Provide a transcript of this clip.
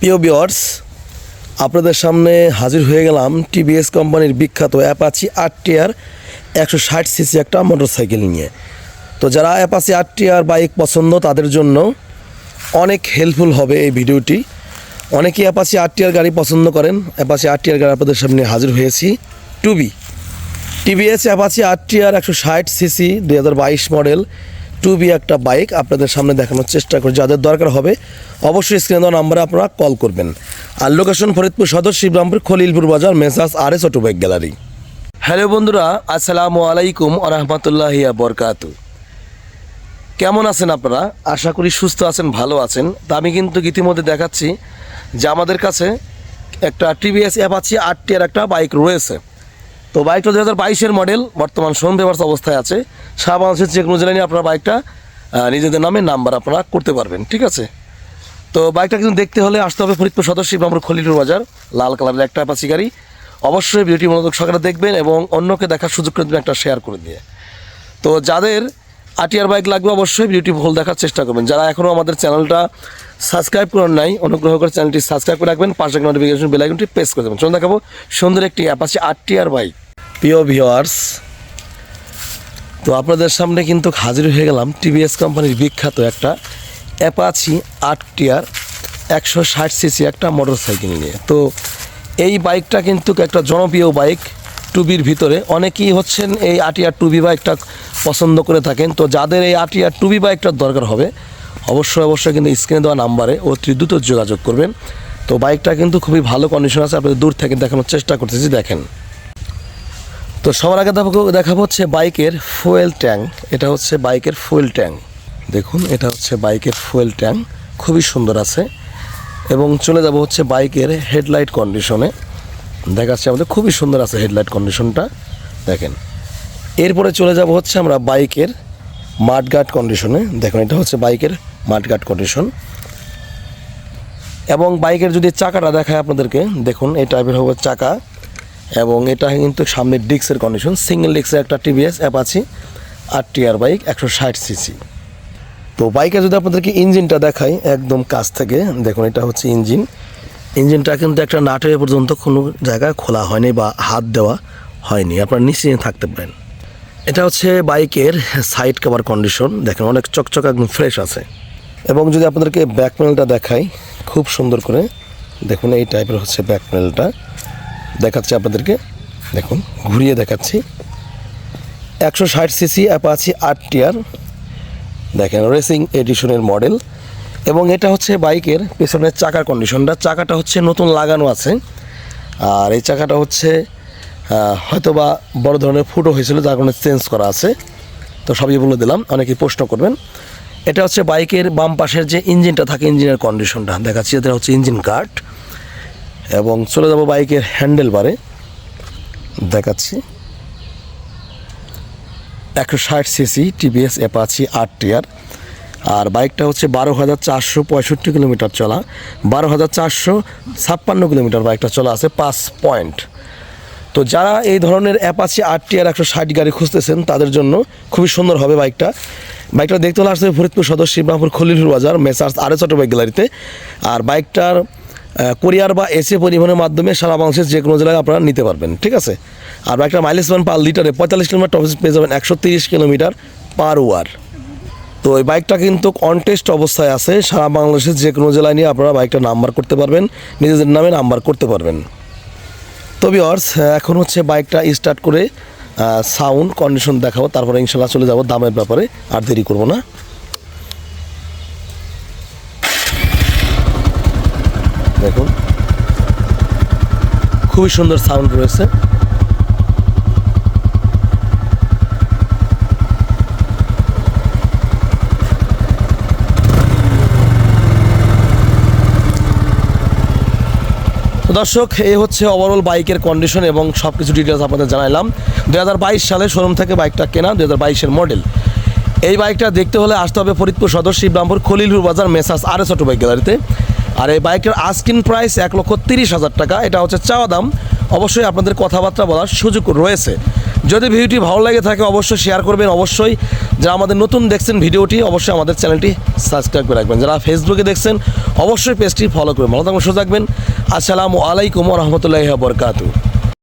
প্রিয় বিয়ার্স আপনাদের সামনে হাজির হয়ে গেলাম টিভিএস কোম্পানির বিখ্যাত অ্যাপাচি আট টিয়ার একশো ষাট সিসি একটা মোটরসাইকেল নিয়ে। তো যারা অ্যাপাচি আট টিয়ার বাইক পছন্দ, তাদের জন্য অনেক হেল্পফুল হবে এই ভিডিওটি। অনেকেই অ্যাপাচি আট টিয়ার গাড়ি পছন্দ করেন। অ্যাপাচি আট টিয়ার গাড়ি আপনাদের সামনে হাজির হয়েছি। টুবি। টিভিএস অ্যাপাচি আট টিয়ার একশো ষাট সিসি দুই হাজার বাইশ মডেল। টু বি একটা বাইক আপনাদের সামনে দেখানোর চেষ্টা করি যাদের দরকার হবে, অবশ্যই স্ক্রিনে দেওয়া নাম্বারে আপনারা কল করবেন। আর লোকেশন ফরিদপুর সদর, শিবরামপুর, খলিলপুর বাজার messrs R S auto bike gallery. Hello বন্ধুরা, আসসালামু আলাইকুম আরহামতুল্লাহ বরকাত কেমন আছেন আপনারা? আশা করি সুস্থ আছেন, ভালো আছেন। তা আমি কিন্তু ইতিমধ্যে দেখাচ্ছি যে আমাদের কাছে একটা টিভিএস অ্যাপাচি আট টিয়ার একটা বাইক রয়েছে। তো বাইকটা দু হাজার বাইশের মডেল বর্তমান সোম অবস্থায় আছে। সারা বাংলাদেশের যে কোনো জেলায় নিয়ে আপনারা বাইকটা নিজেদের নামে নাম্বার আপনারা করতে পারবেন, ঠিক আছে? তো বাইকটা কিন্তু দেখতে হলে আসতে হবে ফরিদপুর সদস্য আমরা খলিলুর বাজার, লাল কালারের একটা অ্যাপাচি গাড়ি। অবশ্যই ভিডিওটি মনোযোগ সহকারে দেখবেন এবং অন্যকে দেখার সুযোগ করে একটা শেয়ার করে দিয়ে। তো যাদের আটিয়ার বাইক লাগবে অবশ্যই ভিডিওটি ভুল দেখার চেষ্টা করবেন। যারা এখনও আমাদের চ্যানেলটা সাবস্ক্রাইব করেন নাই, অনুগ্রহ করে চ্যানেলটি সাবস্ক্রাইব করে রাখবেন, পাশে নোটিফিকেশন বেল আইকনটি প্রেস করে দেবেন। চলুন দেখাবো, সুন্দর একটি অ্যাপ আছে অ্যাপাচি আর বাইক প্রিয় ভিওয়ার্স তো আপনাদের সামনে কিন্তু হাজির হয়ে গেলাম টিভিএস কোম্পানির বিখ্যাত একটা অ্যাপাচি আট টিয়ার একশো ষাট সিসি একটা মোটর সাইকেল নিয়ে। তো এই বাইকটা কিন্তু একটা জনপ্রিয় বাইক টুবির ভিতরে। অনেকেই হচ্ছেন এই আটিয়ার টুবি বাইকটা পছন্দ করে থাকেন। তো যাদের এই আটিয়ার টুবি বাইকটার দরকার হবে অবশ্যই অবশ্যই কিন্তু স্ক্রিনে দেওয়া নাম্বারে অতি দ্রুত যোগাযোগ করবেন। তো বাইকটা কিন্তু খুবই ভালো কন্ডিশন আছে, আপনাদের দূর থেকে দেখানোর চেষ্টা করতেছি, দেখেন। তো সবার আগে দেখাবো হচ্ছে বাইকের ফুয়েল ট্যাঙ্ক এটা হচ্ছে বাইকের ফুয়েল ট্যাঙ্ক দেখুন, এটা হচ্ছে বাইকের ফুয়েল ট্যাঙ্ক খুবই সুন্দর আছে। এবং চলে যাব হচ্ছে বাইকের হেডলাইট কন্ডিশনে দেখাচ্ছে আমাদের, খুবই সুন্দর আছে হেডলাইট কন্ডিশনটা দেখেন। এরপরে চলে যাব হচ্ছে আমরা বাইকের মাঠগার্ড কন্ডিশনে দেখুন, এটা হচ্ছে বাইকের মাঠগার্ড কন্ডিশন এবং বাইকের যদি চাকাটা দেখায় আপনাদেরকে, দেখুন, এই টাইপের হবে চাকা এবং এটা কিন্তু সামনের ডিস্কের কন্ডিশন সিঙ্গেল ডিস্কের একটা টিভিএস অ্যাপাচি আর টিয়ার বাইক একশো ষাট সিসি তো বাইকে যদি আপনাদেরকে ইঞ্জিনটা দেখাই একদম কাছ থেকে, দেখুন, এটা হচ্ছে ইঞ্জিন। ইঞ্জিনটা কিন্তু একটা নাটের পর্যন্ত কোনো জায়গায় খোলা হয়নি বা হাত দেওয়া হয়নি, আপনারা নিশ্চিন্তে থাকতে পারেন। এটা হচ্ছে বাইকের সাইড কভার কন্ডিশন দেখেন, অনেক চকচক একদম ফ্রেশ আছে। এবং যদি আপনাদেরকে ব্যাক প্যানেলটা দেখাই খুব সুন্দর করে দেখুন এই টাইপের হচ্ছে ব্যাক প্যানেলটা দেখাচ্ছি আপনাদেরকে দেখুন ঘুরিয়ে দেখাচ্ছি। একশো ষাট সিসি অ্যাপাচি আট টিয়ার দেখেন রেসিং এডিশনের মডেল এবং এটা হচ্ছে বাইকের পেছনের চাকার কন্ডিশনটা চাকাটা হচ্ছে নতুন লাগানো আছে। আর এই চাকাটা হচ্ছে আহ, হয়তোবা বড় ধরনের ফুটো হয়েছিল যার কারণে চেঞ্জ করা আছে। তো সবই বলে দিলাম অনেকেই প্রশ্ন করবেন। এটা হচ্ছে বাইকের বাম পাশের যে ইঞ্জিনটা থাকে ইঞ্জিনের কন্ডিশনটা দেখাচ্ছি, এটা হচ্ছে ইঞ্জিন কার্ড এবং চলে যাব বাইকের হ্যান্ডেল বারে। দেখাচ্ছি। একশো ষাট সিসি টিভিএস অ্যাপাচি আট টিয়ার। আর বাইকটা হচ্ছে বারো হাজার চারশো পঁয়ষট্টি কিলোমিটার চলা। বারো হাজার চারশো ছাপ্পান্ন কিলোমিটার বাইকটা চলা আছে পাঁচ পয়েন্ট। তো যারা এই ধরনের অ্যাপাচি আট টিয়ার একশো ষাট গাড়ি খুঁজতেছেন, তাদের জন্য খুবই সুন্দর হবে বাইকটা। বাইকটা দেখতে হলে আসছে ফরিদপুর সদর শিবরামপুর খলিলুর বাজার, মেসার্স আরে বাইক গ্যালারিতে। আর বাইকটার কোরিয়ার বা এসে পরিবহনের মাধ্যমে সারা বাংলাদেশের যে কোনো জেলায় আপনারা নিতে পারবেন, ঠিক আছে? আর বাইকটা মাইলেজ পান পার লিটারে পঁয়তাল্লিশ কিলোমিটার টপ পেয়ে যাবেন একশো তিরিশ কিলোমিটার পার ওয়ার তো এই বাইকটা কিন্তু কন্টেস্ট অবস্থায় আছে। সারা বাংলাদেশের যে কোনো জেলায় নিয়ে আপনারা বাইকটা নাম্বার করতে পারবেন, নিজেদের নামে নাম্বার করতে পারবেন। তো ভিওর্স এখন হচ্ছে বাইকটা স্টার্ট করে সাউন্ড কন্ডিশন দেখাবো, তারপরে ইনশাল্লাহ চলে যাব দামের ব্যাপারে, আর দেরি করব না। দেখুন। খুবই সুন্দর সাউন্ড রয়েছে। দর্শক এই হচ্ছে ওভারঅল বাইকের কন্ডিশন এবং সব কিছু ডিটেলস আপনাদের জানাইলাম। দু হাজার বাইশ সালে শোরুম থেকে বাইকটা কেনা দু হাজার মডেল এই বাইকটা দেখতে হলে আসতে হবে ফরিদপুর সদর, শিবরামপুর, খলিলুর বাজার মেসাস আর এস বাইক গ্যালারিতে। আর এই বাইকের আস্কিন প্রাইস এক লক্ষ তিরিশ হাজার টাকা, এটা হচ্ছে চাওয়া দাম। অবশ্যই আপনাদের কথাবার্তা বলার সুযোগ রয়েছে। যদি ভিডিওটি ভালো লাগে থাকে অবশ্যই শেয়ার করবেন, অবশ্যই যারা আমাদের নতুন দেখছেন ভিডিওটি, অবশ্যই আমাদের চ্যানেলটি সাবস্ক্রাইব করে রাখবেন। যারা ফেসবুকে দেখছেন, অবশ্যই পেজটি ফলো করবেন। ভালো থাকবেন, সুস্থ থাকবেন। আসসালামু আলাইকুম রহমতুল্লাহ বরকাতু